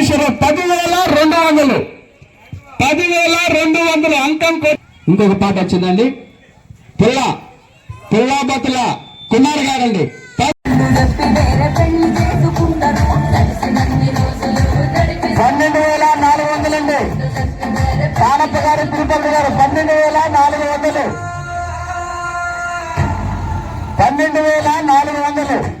కోటీశ్వరం పదివేల రెండు వందలు. పదివేల రెండు వందలు అంకం ఇంకొక పాట వచ్చిందండి. పుల్ల పుల్ల కుమార్ గారండి. పన్నెండు వేల నాలుగు వందలండి. కానప్ప గారు తిరుపతి గారు పన్నెండు వేల నాలుగు వందలు. పన్నెండు వేల నాలుగు వందలు.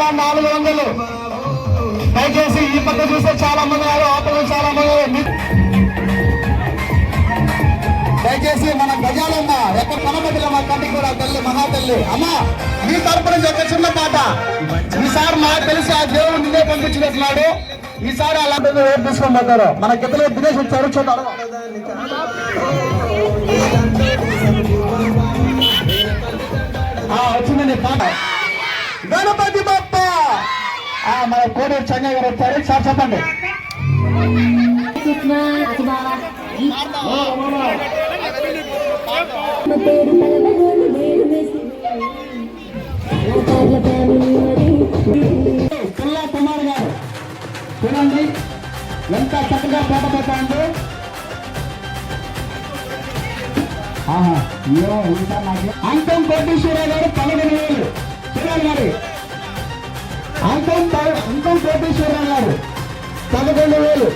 వేల నాలుగు వందలు. దయచేసి ఈ పక్క చూస్తే చాలా మంది ఉన్నారు ఆ పక్క చాలా మంది దయచేసి మన గజాలమ్మ ఎక్కడ మా కంటికి కూడా తల్లి మహా తల్లి అమ్మ మీ తరపున ఒక చిన్న పాట. ఈసారి నాకు తెలిసి ఆ దేవుడు నిన్నే పంపించినట్లున్నాడు ఈసారి అలాంటి ఓటు తీసుకొని పోతారు మన గిద్దలు దినేష్ వచ్చారు చూద్దాం. కోడూరు చెన్నై గారు వచ్చారు. సార్ చెప్పండి. పిల్లా కుమార్ గారు చూడండి. ఎంత చక్కగా పాట పెట్టాడు ఆహా ఇంకా నాకు అంతం కోటేశ్వరరావు గారు పదకొండు వేలు వేలు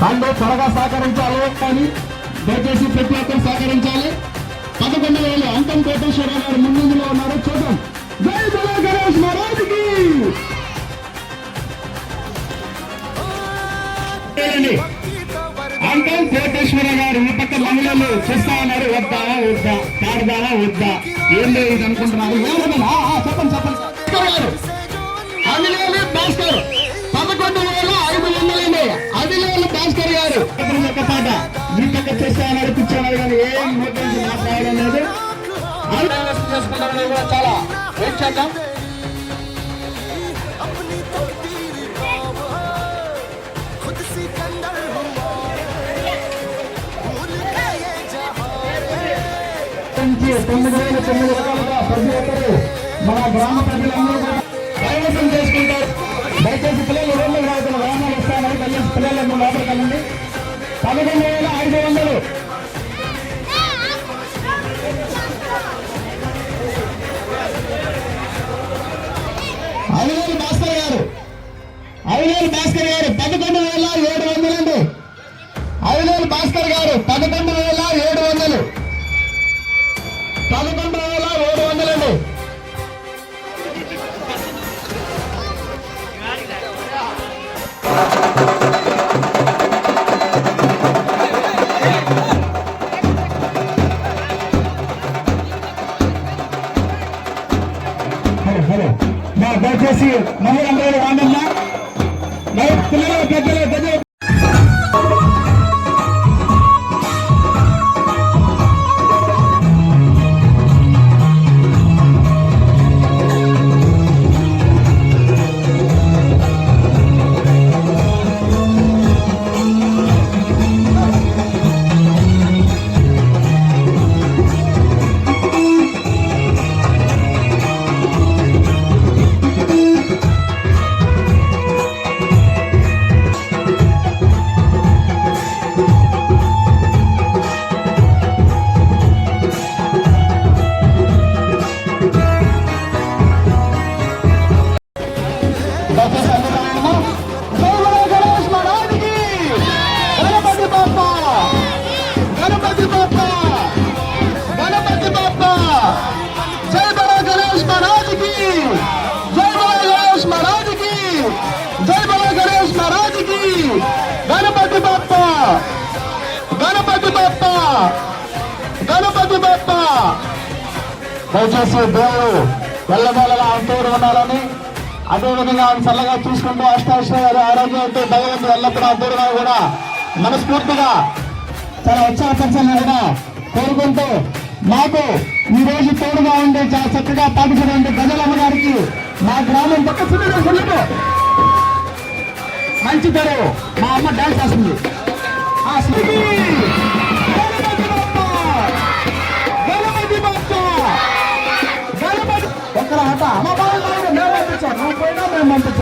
కానీ త్వరగా సహకరించాలి. కానీ దయచేసి ప్రతి ఒక్కరు సహకరించాలి. పదకొండు వేలు అంతం కోటేశ్వరరావు గారు ముందులో ఉన్నారు. చూద్దాం. జై గణేష్ మహారాజుకి. అంకం కోటేశ్వర గారు ఈ పక్క మహిళలు చూస్తా ఉన్నారు. వద్దా వద్దా పాడదానా వద్దా? ఏం లేదు ఇది అనుకుంటున్నారు. చెప్పండి చెప్పండి. గారు అదిలేని భాస్కర్. ఒక పాట ఈ పక్క చూస్తా ఉన్నారు కూర్చోన్నారు కానీ ఏం గురించి మాట్లాడడం లేదు. ఆలోచన చేసుకుంటారని కూడా చాలా వెయిట్ చేద్దాం నుంచి తొమ్మిది వేల తొమ్మిది రకాలుగా ప్రతి ఒక్కరు మన గ్రామ ప్రజలందరూ చేసుకుంటారు దయచేసి పిల్లలు రోడ్లు రావుతున్న వాహనాలు వస్తాయని దయచేసి పిల్లలను లోపలికి వెళ్ళండి. పదకొండు వేల ఐదు వందలు. అవినేలు భాస్కర్ గారు. అవినేలు భాస్కర్ గారు పదకొండు వేల ఏడు వందలండి. అవినేలు భాస్కర్ గారు పదకొండు மதுரை அம்பேத்கர் பிள்ளைகளை பெற்றலை గణపతి బప్ప గణపతి బప్ప దయచేసి దేవుడు వెళ్ళగలలా అంటూ ఉండాలని అదేవిధంగా ఆయన చల్లగా చూసుకుంటూ అష్టాశ్రయాలు ఆరోగ్యంతో భగవంతుడు ఎల్లప్పుడూ అందరూ కూడా మనస్ఫూర్తిగా చాలా ఉత్సాహపరచాలని కోరుకుంటూ మాకు ఈ రోజు తోడుగా ఉండే చాలా చక్కగా పాటించినటువంటి గజలమ్మ గారికి మా గ్రామం పక్క మంచి పేరు మా అమ్మ డాన్స్ చేస్తుంది అమ్మ బాగా లేవ పంపించాను పోయినా మేము పంపించాం